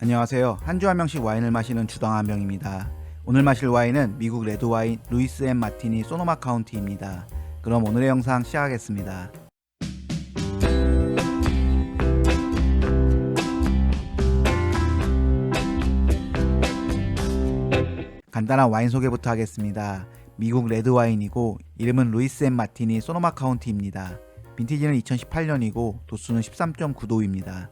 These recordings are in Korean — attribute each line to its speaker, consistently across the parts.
Speaker 1: 안녕하세요. 한 주 한 명씩 와인을 마시는 주당 한 명입니다. 오늘 마실 와인은 미국 레드 와인 루이스 앤 마티니 소노마 카운티입니다. 그럼 오늘의 영상 시작하겠습니다. 간단한 와인 소개부터 하겠습니다. 미국 레드 와인이고 이름은 루이스 앤 마티니 소노마 카운티입니다. 빈티지는 2018년이고 도수는 13.9도입니다.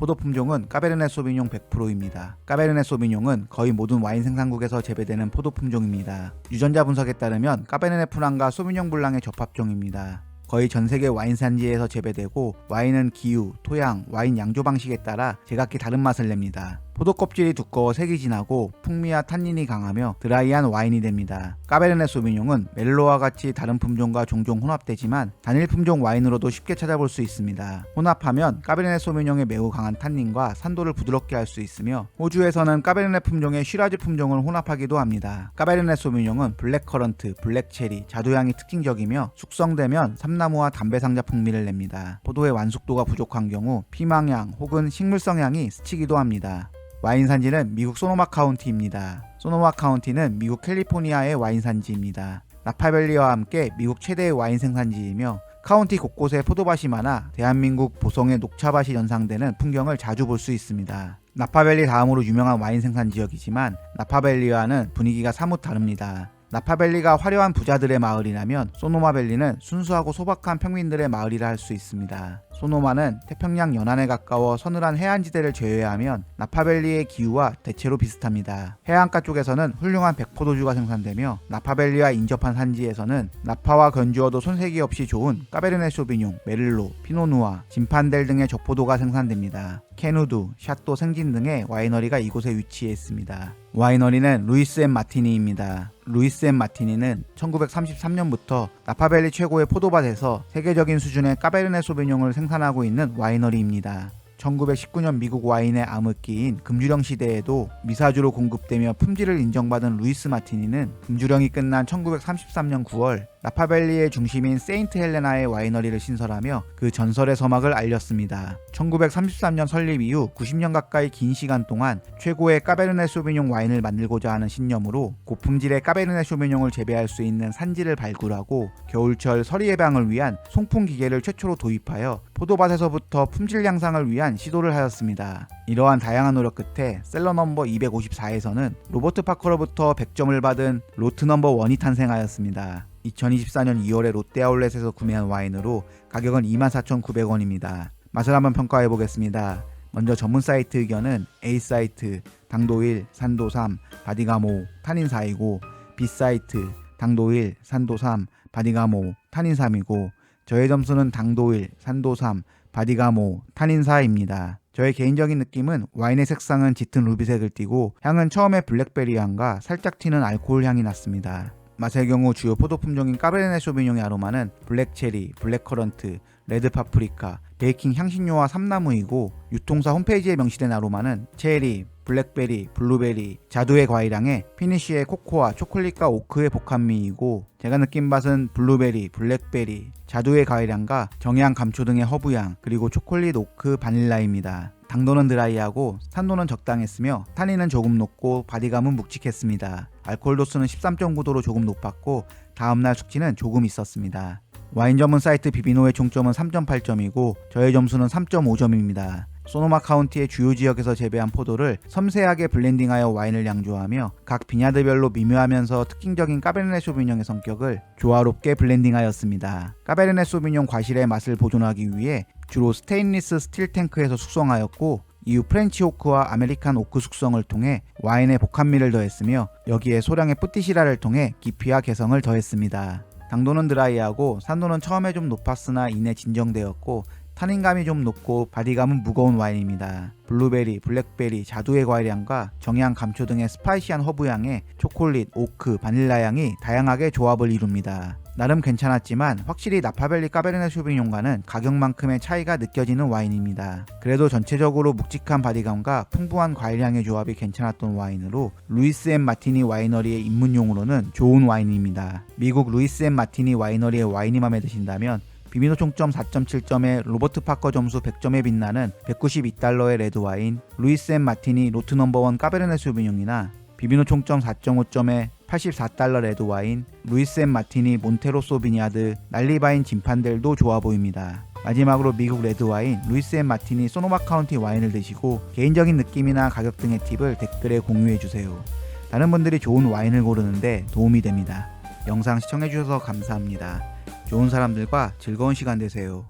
Speaker 1: 포도 품종은 까베르네 소비뇽 100%입니다. 까베르네 소비뇽은 거의 모든 와인 생산국에서 재배되는 포도 품종입니다. 유전자 분석에 따르면 까베르네 프랑과 소비뇽 블랑의 접합종입니다. 거의 전 세계 와인 산지에서 재배되고 와인은 기후, 토양, 와인 양조 방식에 따라 제각기 다른 맛을 냅니다. 포도 껍질이 두꺼워 색이 진하고 풍미와 탄닌이 강하며 드라이한 와인이 됩니다. 까베르네 소비뇽은 멜로와 같이 다른 품종과 종종 혼합되지만 단일 품종 와인으로도 쉽게 찾아볼 수 있습니다. 혼합하면 까베르네 소비뇽의 매우 강한 탄닌과 산도를 부드럽게 할 수 있으며 호주에서는 까베르네 품종의 쉬라즈 품종을 혼합하기도 합니다. 까베르네 소비뇽은 블랙커런트, 블랙체리, 자두향이 특징적이며 숙성되면 삼나무와 담배 상자 풍미를 냅니다. 포도의 완숙도가 부족한 경우 피망향 혹은 식물성 향이 스치기도 합니다. 와인 산지는 미국 소노마 카운티입니다. 소노마 카운티는 미국 캘리포니아의 와인 산지입니다. 나파밸리와 함께 미국 최대의 와인 생산지이며 카운티 곳곳에 포도밭이 많아 대한민국 보성의 녹차밭이 연상되는 풍경을 자주 볼 수 있습니다. 나파밸리 다음으로 유명한 와인 생산 지역이지만 나파밸리와는 분위기가 사뭇 다릅니다. 나파밸리가 화려한 부자들의 마을이라면 소노마밸리는 순수하고 소박한 평민들의 마을이라 할 수 있습니다. 소노마는 태평양 연안에 가까워 서늘한 해안지대를 제외하면 나파밸리의 기후와 대체로 비슷합니다. 해안가 쪽에서는 훌륭한 백포도주가 생산되며 나파밸리와 인접한 산지에서는 나파와 건주어도 손색이 없이 좋은 까베르네 쇼비뇽, 메를로, 피노누아, 진판델 등의 적포도가 생산됩니다. 캐누두, 샤또 생진 등의 와이너리가 이곳에 위치해 있습니다. 와이너리는 루이스 앤 마티니입니다. 루이스 앤 마티니는 1933년부터 나파밸리 최고의 포도밭에서 세계적인 수준의 까베르네 소비뇽을 생산하고 있는 와이너리입니다. 1919년 미국 와인의 암흑기인 금주령 시대에도 미사주로 공급되며 품질을 인정받은 루이스 마티니는 금주령이 끝난 1933년 9월 나파밸리의 중심인 세인트 헬레나의 와이너리를 신설하며 그 전설의 서막을 알렸습니다. 1933년 설립 이후 90년 가까이 긴 시간 동안 최고의 까베르네 소비뇽 와인을 만들고자 하는 신념으로 고품질의 까베르네 소비뇽을 재배할 수 있는 산지를 발굴하고 겨울철 서리 예방을 위한 송풍 기계를 최초로 도입하여 포도밭에서부터 품질 향상을 위한 시도를 하였습니다. 이러한 다양한 노력 끝에 셀러 넘버 254에서는 로버트 파커로부터 100점을 받은 로트 넘버 1이 탄생하였습니다. 2024년 2월에 롯데아울렛에서 구매한 와인으로 가격은 24,900원입니다. 맛을 한번 평가해 보겠습니다. 먼저 전문 사이트 의견은 A 사이트 당도 1, 산도 3, 바디감 5, 타닌 4이고 B 사이트 당도 1, 산도 3, 바디감 5, 타닌 3이고 저의 점수는 당도 1, 산도 3, 바디감 5, 타닌 4입니다. 저의 개인적인 느낌은 와인의 색상은 짙은 루비색을 띠고 향은 처음에 블랙베리 향과 살짝 튀는 알코올 향이 났습니다. 맛의 경우 주요 포도 품종인 까베르네 쇼비뇽의 아로마는 블랙 체리, 블랙커런트, 레드 파프리카, 베이킹 향신료와 삼나무이고 유통사 홈페이지에 명시된 아로마는 체리, 블랙베리, 블루베리, 자두의 과일향에 피니쉬의 코코아, 초콜릿과 오크의 복합미이고 제가 느낀 맛은 블루베리, 블랙베리, 자두의 과일향과 정향 감초 등의 허브향 그리고 초콜릿, 오크, 바닐라입니다. 당도는 드라이하고 산도는 적당했으며 타닌은 조금 높고 바디감은 묵직했습니다. 알코올 도수는 13.9도로 조금 높았고 다음날 숙취는 조금 있었습니다. 와인 전문 사이트 비비노의 총점은 3.8점이고 저의 점수는 3.5점입니다. 소노마 카운티의 주요 지역에서 재배한 포도를 섬세하게 블렌딩하여 와인을 양조하며 각 비냐드별로 미묘하면서 특징적인 까베르네 소비뇽의 성격을 조화롭게 블렌딩하였습니다. 까베르네 소비뇽 과실의 맛을 보존하기 위해 주로 스테인리스 스틸 탱크에서 숙성하였고 이후 프렌치 오크와 아메리칸 오크 숙성을 통해 와인의 복합미를 더했으며 여기에 소량의 뿌티시라를 통해 깊이와 개성을 더했습니다. 당도는 드라이하고 산도는 처음에 좀 높았으나 이내 진정되었고 타닌감이 좀 높고 바디감은 무거운 와인입니다. 블루베리, 블랙베리, 자두의 과일향과 정향 감초 등의 스파이시한 허브향에 초콜릿, 오크, 바닐라 향이 다양하게 조합을 이룹니다. 나름 괜찮았지만 확실히 나파밸리 까베르네 쇼비뇽과는 가격만큼의 차이가 느껴지는 와인입니다. 그래도 전체적으로 묵직한 바디감과 풍부한 과일향의 조합이 괜찮았던 와인으로 루이스 앤 마티니 와이너리의 입문용으로는 좋은 와인입니다. 미국 루이스 앤 마티니 와이너리의 와인이 마음에 드신다면 비비노 총점 4.7점에 로버트 파커 점수 100점에 빛나는 192달러의 레드와인, 루이스 앤 마티니 로트 넘버원 까베르네 수비뇽이나 비비노 총점 4.5점에 84달러 레드와인, 루이스 앤 마티니 몬테로 소비냐드, 날리바인 진판들도 좋아 보입니다. 마지막으로 미국 레드와인, 루이스 앤 마티니 소노마 카운티 와인을 드시고 개인적인 느낌이나 가격 등의 팁을 댓글에 공유해주세요. 다른 분들이 좋은 와인을 고르는데 도움이 됩니다. 영상 시청해주셔서 감사합니다. 좋은 사람들과 즐거운 시간 되세요.